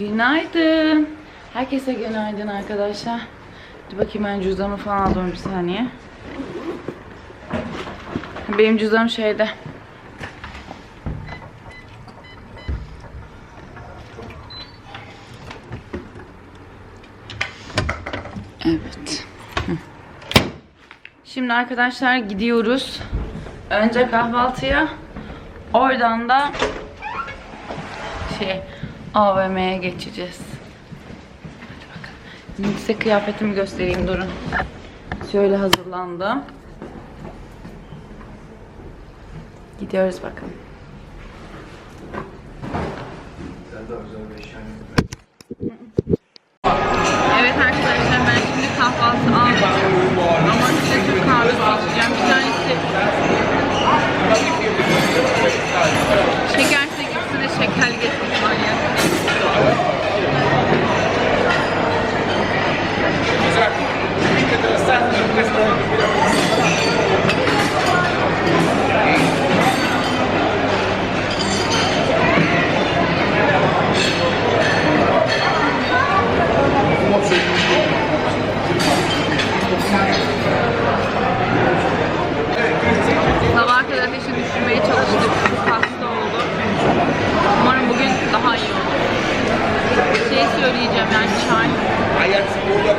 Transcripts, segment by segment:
Günaydın. Herkese günaydın arkadaşlar. Dur bakayım ben cüzdanımı falan alıyorum bir saniye. Benim cüzdanım şeyde. Evet. Şimdi arkadaşlar gidiyoruz. Önce kahvaltıya. Oradan da şey AVM'ye geçeceğiz. Hadi bakalım. Size kıyafetimi göstereyim durun. Şöyle hazırlandım. Gidiyoruz bakalım. Evet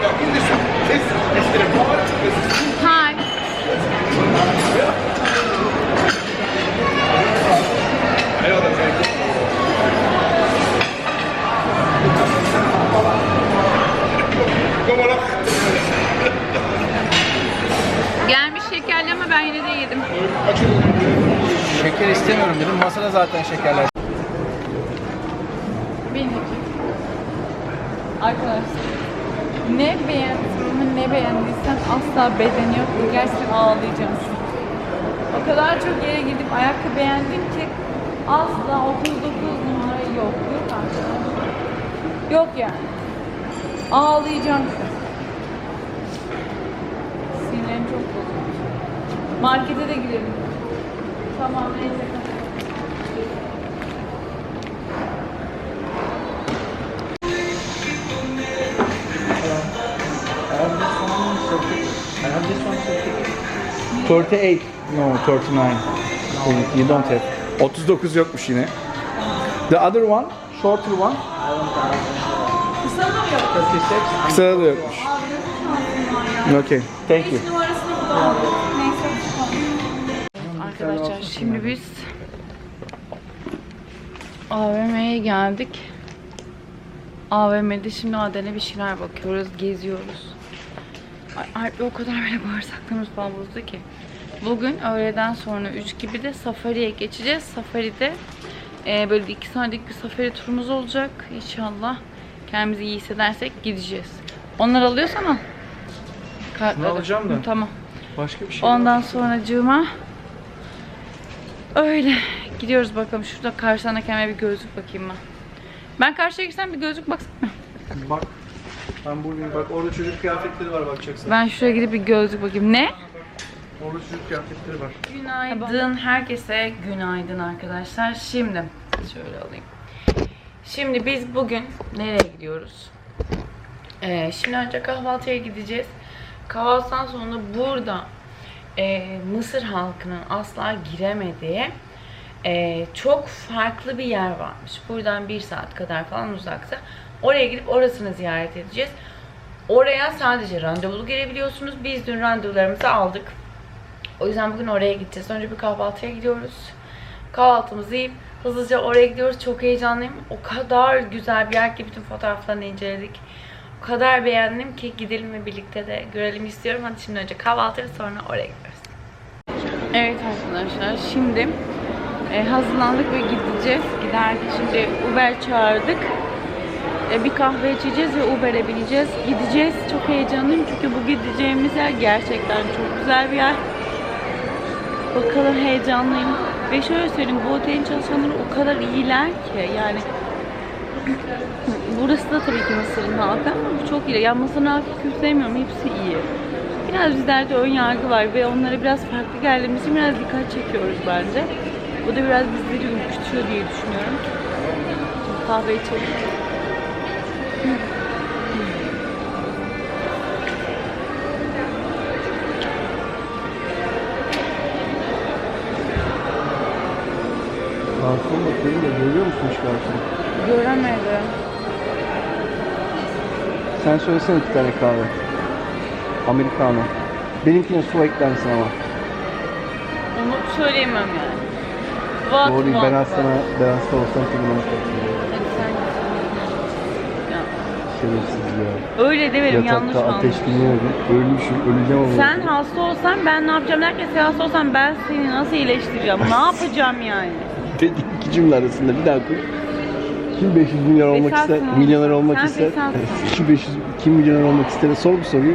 Hi. Gelmiş şekerli ama ben yine de yedim. Şeker istemiyorum dedim. Masada zaten şekerler. Benim. Arkadaşlar. Ne beğendim ne beğendiysen asla bedeni yok. Gerçekten ağlayacaksın. O kadar çok yere gidip ayakkabı beğendim ki asla 39 numara yok. Yok arkadaşlar. Yok yani. Ağlayacağım. Sinirlerim çok bozulmuş. Markete de gidelim. Tamam neyse. I have this one 38. No, 39. You don't have. 39 yokmuş yine. The other one, shorter one. Kısa mı yok? 36. Kısa da yokmuş. Okay, thank you. Arkadaşlar şimdi biz AVM'ye geldik. AVM'de şimdi Aden'e bir şeyler bakıyoruz, geziyoruz. Alp'le o kadar böyle bağırsaklarımız falan bozdu ki. Bugün öğleden sonra 3 gibi de Safari'ye geçeceğiz. Safari'de e, böyle bir iki saatlik bir safari turumuz olacak. İnşallah kendimizi iyi hissedersek gideceğiz. Onları alıyorsan al. Kartları. alacağım da. Tamam. Başka bir şey Ondan sonra cığıma öyle gidiyoruz bakalım. Şurada karşısına kendime bir gözlük bakayım ben. Ben karşıya gitsem bir gözlük baksana. Bak. Ben buradayım. Bak orada çocuk kıyafetleri var bakacaksın. Ben şuraya gidip bir gözlük bakayım. Ne? Orada çocuk kıyafetleri var. Günaydın. Herkese günaydın arkadaşlar. Şimdi şöyle alayım. Şimdi biz bugün nereye gidiyoruz? Ee, şimdi önce kahvaltıya gideceğiz. Kahvaltıdan sonra burada e, Mısır halkının asla giremediği e, çok farklı bir yer varmış. Buradan bir saat kadar falan uzakta. Oraya gidip orasını ziyaret edeceğiz. Oraya sadece randevulu girebiliyorsunuz. Biz dün randevularımızı aldık. O yüzden bugün oraya gideceğiz. Önce bir kahvaltıya gidiyoruz. Kahvaltımızı yiyip hızlıca oraya gidiyoruz. Çok heyecanlıyım. O kadar güzel bir yer ki bütün fotoğraflarını inceledik. O kadar beğendim ki gidelim ve birlikte de görelim istiyorum. Hadi şimdi önce kahvaltı ve sonra oraya gidiyoruz. Evet arkadaşlar şimdi e, hazırlandık ve gideceğiz. Giderdik şimdi Uber çağırdık. E, bir kahve içeceğiz ve Uber'e bineceğiz. Gideceğiz. Çok heyecanlıyım çünkü bu gideceğimiz yer gerçekten çok güzel bir yer. Bakalım heyecanlıyım. Ve şöyle söyleyeyim bu otelin çalışanları o kadar iyiler ki yani burası da tabii ki Mısır'ın halkı ama bu çok iyi. Ya Mısır'ın halkı sevmiyorum. Hepsi iyi. Biraz bizlerde ön yargı var ve onlara biraz farklı geldiğimiz için biraz dikkat çekiyoruz bence. Bu da biraz bizleri ürkütüyor diye düşünüyorum. Kahve içelim. Garson bakıyorum da görüyor musun hiç garson? Göremedim. Sen söylesene iki tane kahve. Americano. Benimkine su eklersin ama. Onu söyleyemem yani. What Doğru, ben hasta, ben hasta olsam kırmızı. Hadi sen Şerefsiz ya. Öyle demedim yanlış Yatakta ateş dinliyorum. Ölmüşüm, öleceğim ama. Sen hasta olsan ben ne yapacağım derken sen hasta olsan ben seni nasıl iyileştireceğim? ne yapacağım yani? Dedi iki cümle arasında bir daha kur. Kim 500 milyon olmak Fesatsın ister, oğlum. milyoner olmak Sen ister? fesatsın. Kim 500, kim milyoner olmak ister? Sor bu soruyu.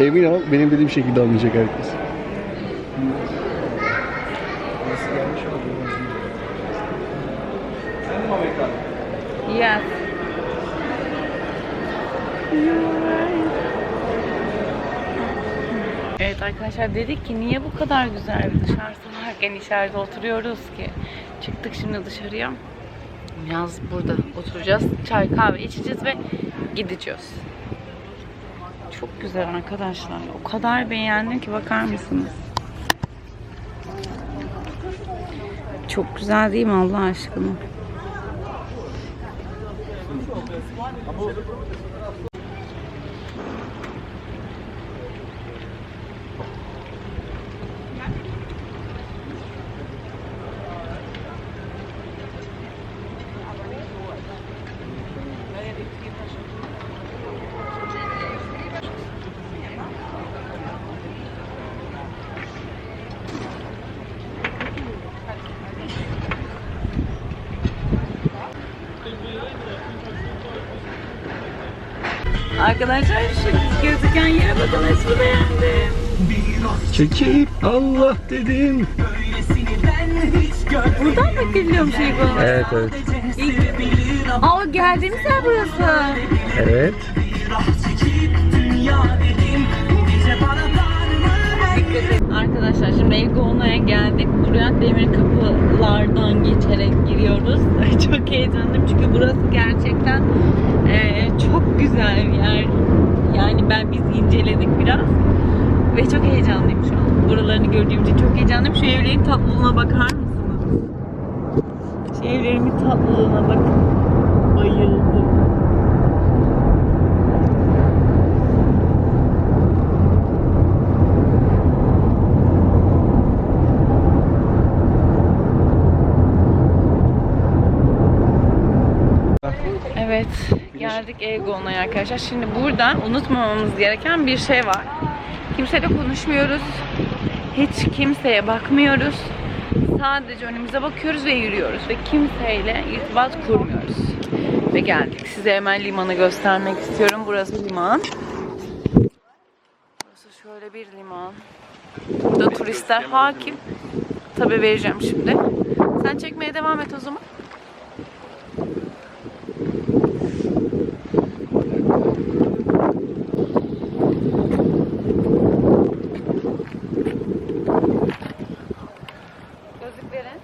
Emin ol benim dediğim şekilde anlayacak herkes. Yes. Evet arkadaşlar dedik ki niye bu kadar güzel bir dışarısı varken içeride oturuyoruz ki? Çıktık şimdi dışarıya. Biraz burada oturacağız. Çay kahve içeceğiz ve gideceğiz. Çok güzel arkadaşlar. O kadar beğendim ki bakar mısınız? Çok güzel değil mi Allah aşkına? Arkadaşlar şu gözüken yere bakın aşırı beğendim. Çekip Allah dedim. Buradan mı geliyorum şey bana? Evet evet. Aa geldiğimiz yer burası. Evet. Arkadaşlar şimdi Elgona'ya geldik. Buraya demir kapılardan geçerek giriyoruz. çok heyecanlıyım çünkü burası gerçekten eee, çok güzel bir yer. Yani ben biz inceledik biraz. Ve çok heyecanlıyım şu an. Buralarını gördüğüm için çok heyecanlıyım. Şu evlerin tatlılığına bakar mısınız? Şu evlerimin tatlılığına bakın. Bayıldım. Evet, geldik Egon'a arkadaşlar. Şimdi buradan unutmamamız gereken bir şey var. Kimseyle konuşmuyoruz. Hiç kimseye bakmıyoruz. Sadece önümüze bakıyoruz ve yürüyoruz. Ve kimseyle irtibat kurmuyoruz. Ve geldik. Size hemen limanı göstermek istiyorum. Burası liman. Burası şöyle bir liman. Burada turistler hakim. Tabii vereceğim şimdi. Sen çekmeye devam et o zaman. Gözlüklerin.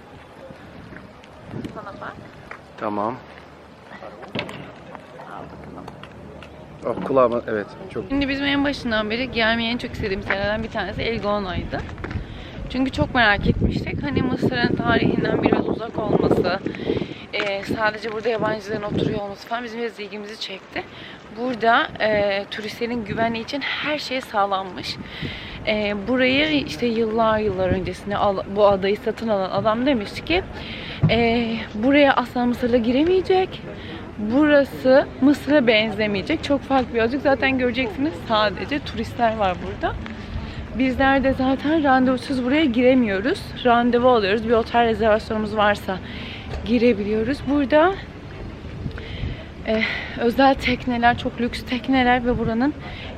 Bana bak. Tamam. Kulağıma evet çok Şimdi bizim en başından beri gelmeyi en çok istediğimiz yerlerden bir tanesi Elgona'ydı. Çünkü çok merak etmiştik. Hani Mısır'ın tarihinden biraz uzak olması, e, sadece burada yabancıların oturuyor olması falan bizim biraz ilgimizi çekti. Burada e, turistlerin güvenliği için her şey sağlanmış. E, burayı işte yıllar yıllar öncesinde al- bu adayı satın alan adam demişti ki e, buraya asla Mısırlı giremeyecek. Burası Mısır'a benzemeyecek. Çok farklı bir azıcık. Zaten göreceksiniz sadece turistler var burada. Bizler de zaten randevusuz buraya giremiyoruz. Randevu alıyoruz. Bir otel rezervasyonumuz varsa girebiliyoruz. Burada eh, özel tekneler, çok lüks tekneler ve buranın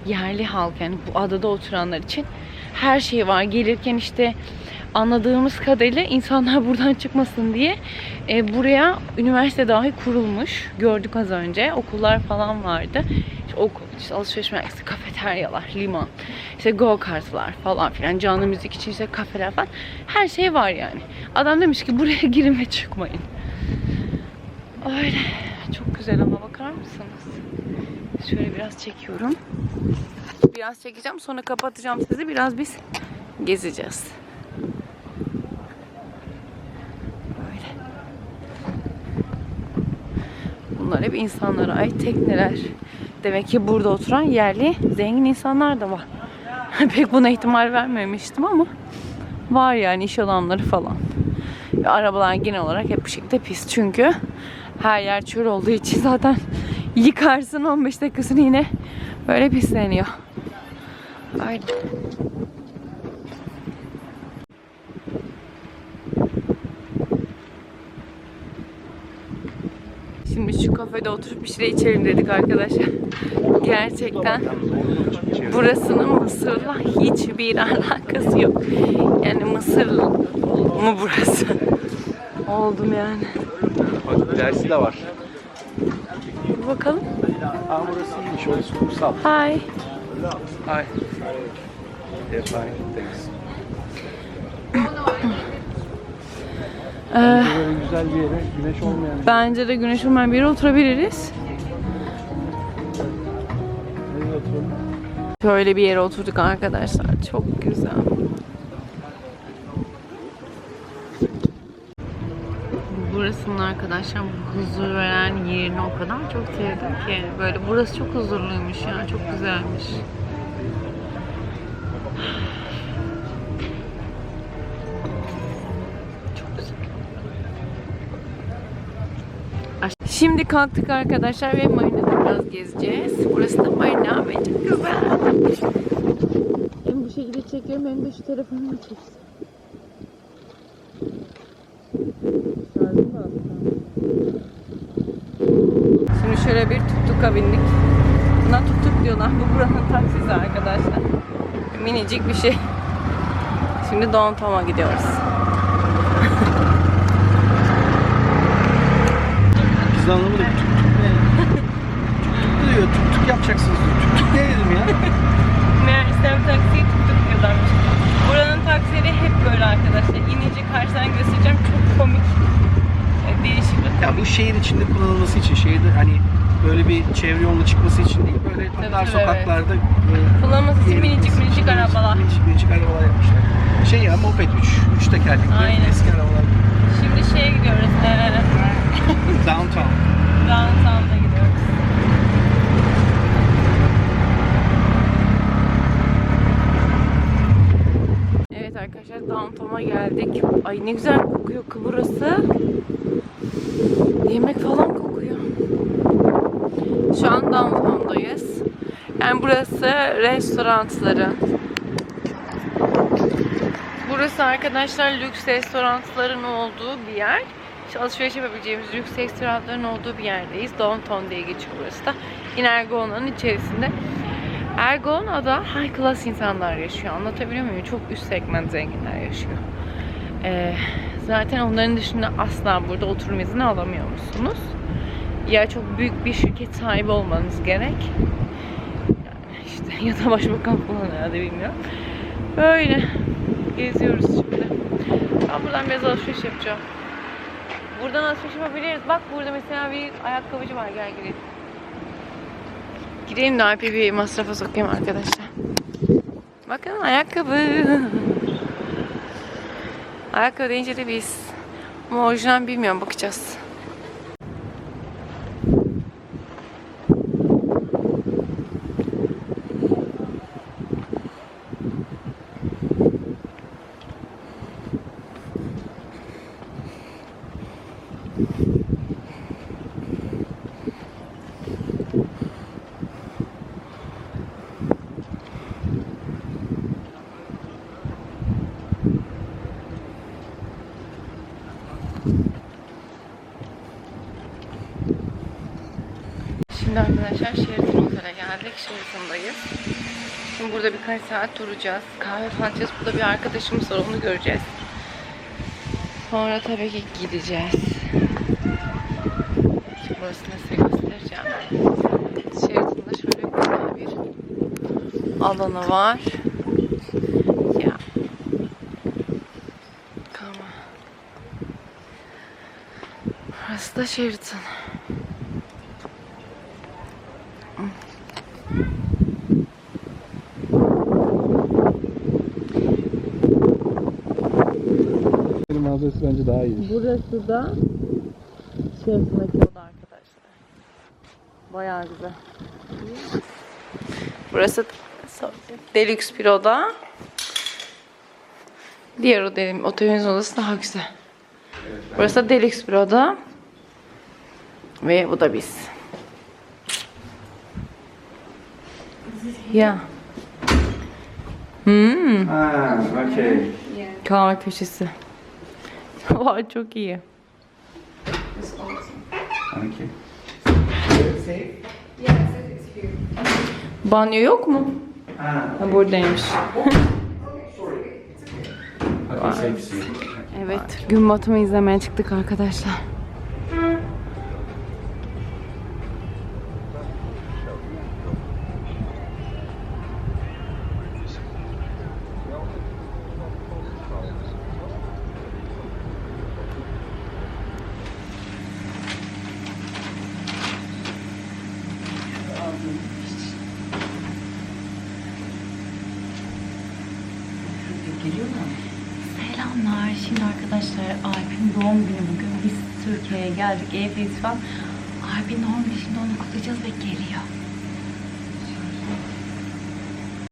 yerli halk yani bu adada oturanlar için her şey var. Gelirken işte anladığımız kadarıyla insanlar buradan çıkmasın diye e, buraya üniversite dahi kurulmuş. Gördük az önce. Okullar falan vardı. İşte, okul, işte alışveriş merkezi, kafeteryalar, liman, işte go kartlar falan filan, canlı müzik için işte kafeler falan. Her şey var yani. Adam demiş ki buraya girin ve çıkmayın. Öyle. Çok güzel ama bakar mısınız? Şöyle biraz çekiyorum. Biraz çekeceğim sonra kapatacağım sizi. Biraz biz gezeceğiz. Böyle. Bunlar hep insanlara ait tekneler. Demek ki burada oturan yerli zengin insanlar da var. Pek buna ihtimal vermemiştim ama var yani iş alanları falan. Ve arabalar genel olarak hep bu şekilde pis. Çünkü her yer çöl olduğu için zaten yıkarsın 15 dakikasını yine böyle pisleniyor. Aynen. Şimdi şu kafede oturup bir şey içelim dedik arkadaşlar. Gerçekten burasının Mısır'la hiçbir alakası yok. Yani Mısır mı burası? Oldum yani. Bak dersi de var. Bir bakalım. Aa burası iyiymiş. Orası kumsal. Hi. Hi. Fine. Thanks. Ee, Böyle güzel bir yere güneş olmayan bence de güneş olmayan bir yere oturabiliriz. bir yere oturalım. Şöyle bir yere oturduk arkadaşlar. Çok güzel. Burasının arkadaşlar bu huzur veren yerini o kadar çok sevdim ki. Böyle burası çok huzurluymuş ya. Çok güzelmiş. Şimdi kalktık arkadaşlar ve marinada biraz gezeceğiz. Burası da marina ve çok güzel. Hem bu şekilde çekiyorum hem de şu telefonumu çeksin. Şimdi şöyle bir tuk bindik. Buna tuk tuk diyorlar. Bu buranın taksisi arkadaşlar. Minicik bir şey. Şimdi Downtown'a gidiyoruz. De anlamadık. Tuk diyor. Tuk tuk yapacaksınız diyor. Tuk tuk ne dedim ya? Meğersem taksiye tuk tuk diyorlarmış. Buranın taksileri hep böyle arkadaşlar. İnince karşıdan göstereceğim. Çok komik. e, Değişik bir Ya bu şehir içinde kullanılması için, şehirde hani böyle bir çevre yoluna çıkması için değil, böyle Tabii, dar sokaklarda e, Kullanılması için minicik minicik arabalar. Minicik minicik arabalar yapmışlar. Şey ya moped 3, 3 tekerlekli eski arabalar. Şeye gidiyoruz. Ee, Downtown. Downtown'a gidiyoruz. Evet arkadaşlar Downtown'a geldik. Ay ne güzel kokuyor ki burası. Yemek falan kokuyor. Şu an Downtown'dayız. Yani burası restoranları. Burası arkadaşlar lüks restoranların olduğu bir yer. İşte alışveriş yapabileceğimiz lüks restoranların olduğu bir yerdeyiz. Downtown diye geçiyor burası da. Yine Ergona'nın içerisinde. Ergona'da high class insanlar yaşıyor. Anlatabiliyor muyum? Çok üst segment zenginler yaşıyor. Ee, zaten onların dışında asla burada oturum izni alamıyor musunuz? Ya çok büyük bir şirket sahibi olmanız gerek. Yani işte ya da başbakan falan herhalde bilmiyorum. Böyle geziyoruz şimdi. Ben buradan biraz alışveriş yapacağım. Buradan alışveriş yapabiliriz. Bak burada mesela bir ayakkabıcı var. Gel girelim. Gireyim de Alp'i bir masrafa sokayım arkadaşlar. Bakın ayakkabı. Ayakkabı deyince de biz. Ama orijinal bilmiyorum bakacağız. Şimdi arkadaşlar Sheraton Otel'e geldik. Sheraton'dayız. Şimdi burada birkaç saat duracağız. Kahve falan içeceğiz. Burada bir arkadaşımız var. Onu göreceğiz. Sonra tabii ki gideceğiz. Şimdi burasını size göstereceğim. Sheraton'da şöyle güzel bir alanı var. Ya. On. Burası da Sheraton. Benim manzarası bence daha iyi. Burası da Sheraton'daki oda arkadaşlar. Bayağı güzel. Burası deluxe bir oda. Diğer oda, otelin odası daha güzel. Burası da deluxe bir oda. Ve bu da biz. Ya. Hmm. Ha, okay. Kahve köşesi. Vay çok iyi. Okay. Banyo yok mu? Ha, Ha, buradaymış. okay, sexy. Evet, gün batımı izlemeye çıktık arkadaşlar. Şimdi arkadaşlar Alp'in doğum günü bugün. Biz Türkiye'ye geldik. Evdeyiz falan. Alp'in doğum günü şimdi onu kutlayacağız ve geliyor.